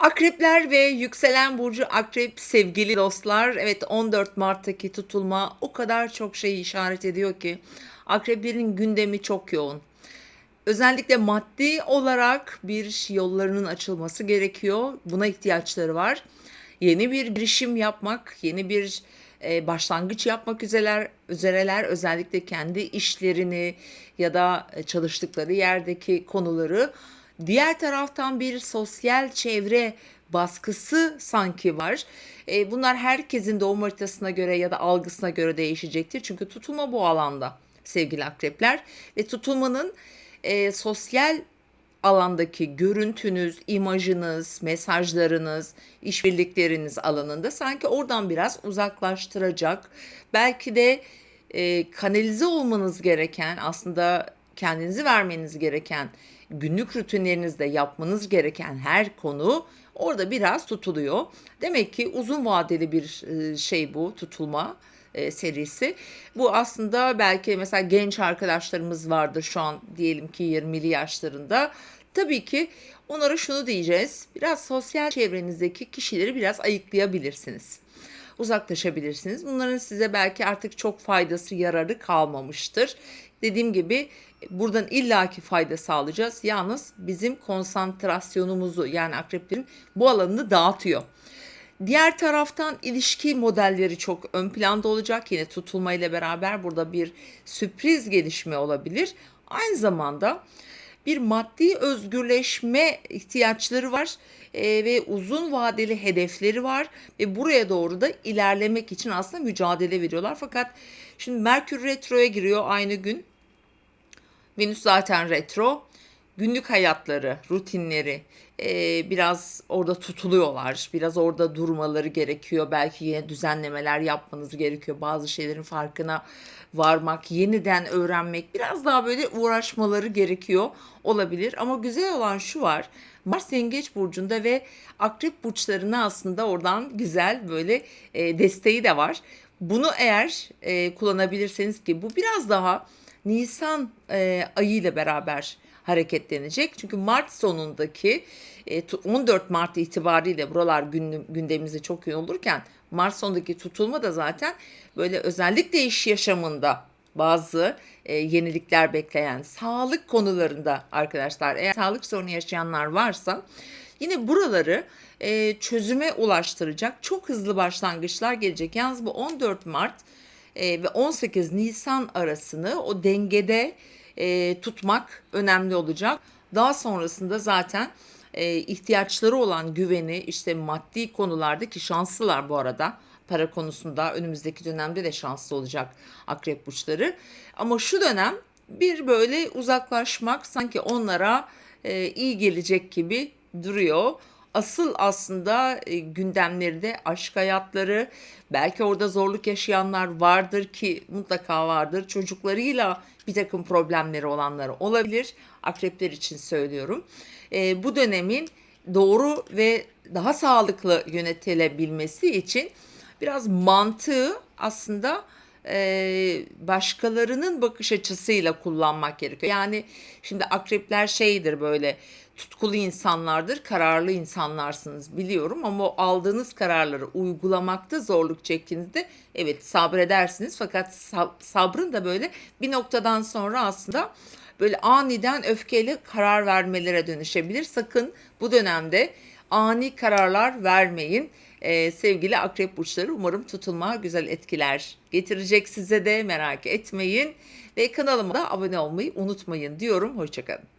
Akrepler ve yükselen burcu akrep sevgili dostlar. Evet 14 Mart'taki tutulma o kadar çok şey işaret ediyor ki akreplerin gündemi çok yoğun. Özellikle maddi olarak bir yollarının açılması gerekiyor. Buna ihtiyaçları var. Yeni bir girişim yapmak, yeni bir e, başlangıç yapmak üzereler, üzereler özellikle kendi işlerini ya da e, çalıştıkları yerdeki konuları. Diğer taraftan bir sosyal çevre baskısı sanki var. E, bunlar herkesin doğum haritasına göre ya da algısına göre değişecektir. Çünkü tutulma bu alanda sevgili akrepler ve tutulmanın e, sosyal alandaki görüntünüz, imajınız, mesajlarınız, işbirlikleriniz alanında sanki oradan biraz uzaklaştıracak. Belki de e, kanalize olmanız gereken aslında kendinizi vermeniz gereken günlük rutinlerinizde yapmanız gereken her konu orada biraz tutuluyor. Demek ki uzun vadeli bir e, şey bu tutulma e, serisi. Bu aslında belki mesela genç arkadaşlarımız vardır şu an diyelim ki 20'li yaşlarında. Tabii ki onlara şunu diyeceğiz. Biraz sosyal çevrenizdeki kişileri biraz ayıklayabilirsiniz. Uzaklaşabilirsiniz. Bunların size belki artık çok faydası, yararı kalmamıştır. Dediğim gibi buradan illaki fayda sağlayacağız. Yalnız bizim konsantrasyonumuzu yani akreplerin bu alanını dağıtıyor. Diğer taraftan ilişki modelleri çok ön planda olacak. Yine tutulma ile beraber burada bir sürpriz gelişme olabilir. Aynı zamanda bir maddi özgürleşme ihtiyaçları var e, ve uzun vadeli hedefleri var ve buraya doğru da ilerlemek için aslında mücadele veriyorlar. Fakat şimdi Merkür retroya giriyor aynı gün. Venüs zaten retro. Günlük hayatları, rutinleri e, biraz orada tutuluyorlar. Biraz orada durmaları gerekiyor. Belki yine düzenlemeler yapmanız gerekiyor. Bazı şeylerin farkına varmak, yeniden öğrenmek, biraz daha böyle uğraşmaları gerekiyor olabilir. Ama güzel olan şu var. Mars Yengeç burcunda ve Akrep burçlarına aslında oradan güzel böyle e, desteği de var. Bunu eğer e, kullanabilirseniz ki bu biraz daha Nisan e, ayı ile beraber hareketlenecek. Çünkü Mart sonundaki e, 14 Mart itibariyle buralar gündem, gündemimizde çok yoğun olurken Mart sonundaki tutulma da zaten böyle özellikle iş yaşamında bazı e, yenilikler bekleyen sağlık konularında arkadaşlar eğer sağlık sorunu yaşayanlar varsa yine buraları e, çözüme ulaştıracak çok hızlı başlangıçlar gelecek. Yalnız bu 14 Mart e, ve 18 Nisan arasını o dengede e, tutmak önemli olacak. Daha sonrasında zaten e, ihtiyaçları olan güveni işte maddi konularda ki şanslılar bu arada para konusunda önümüzdeki dönemde de şanslı olacak akrep burçları. Ama şu dönem bir böyle uzaklaşmak sanki onlara e, iyi gelecek gibi duruyor. Asıl aslında e, gündemleri de aşk hayatları, belki orada zorluk yaşayanlar vardır ki mutlaka vardır. Çocuklarıyla bir takım problemleri olanları olabilir. Akrepler için söylüyorum. E, bu dönemin doğru ve daha sağlıklı yönetilebilmesi için biraz mantığı aslında e, başkalarının bakış açısıyla kullanmak gerekiyor. Yani şimdi akrepler şeydir böyle tutkulu insanlardır, kararlı insanlarsınız biliyorum ama o aldığınız kararları uygulamakta zorluk çektiğinizde evet sabredersiniz fakat sabrın da böyle bir noktadan sonra aslında böyle aniden öfkeyle karar vermelere dönüşebilir. Sakın bu dönemde ani kararlar vermeyin. Ee, sevgili akrep burçları umarım tutulma güzel etkiler getirecek size de merak etmeyin. Ve kanalıma da abone olmayı unutmayın diyorum. Hoşçakalın.